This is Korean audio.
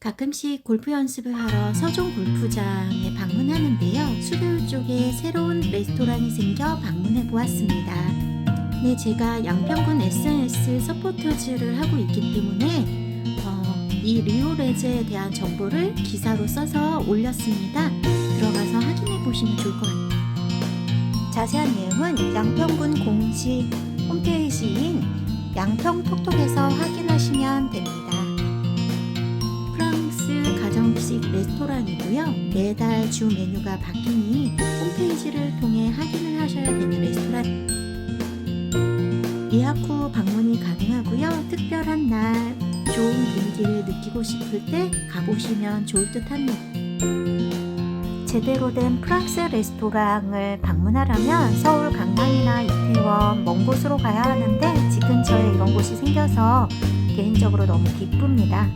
가끔씩 골프 연습을 하러 서종 골프장에 방문하는데요. 수도요 쪽에 새로운 레스토랑이 생겨 방문해 보았습니다. 네, 제가 양평군 SNS 서포터즈를 하고 있기 때문에 어, 이 리오레즈에 대한 정보를 기사로 써서 올렸습니다. 들어가서 확인해 보시면 좋을 것 같아요. 자세한 내용은 양평군 공식 홈페이지인 양평톡톡에서 확인하시면 가정식 레스토랑이고요. 매달 주 메뉴가 바뀌니 홈페이지를 통해 확인을 하셔야 되는 레스토랑. 예약 후 방문이 가능하고요. 특별한 날 좋은 분위기를 느끼고 싶을 때 가보시면 좋을 듯 합니다. 제대로 된 프랑스 레스토랑을 방문하려면 서울 강남이나 이태원 먼 곳으로 가야 하는데 집 근처에 이런 곳이 생겨서 개인적으로 너무 기쁩니다.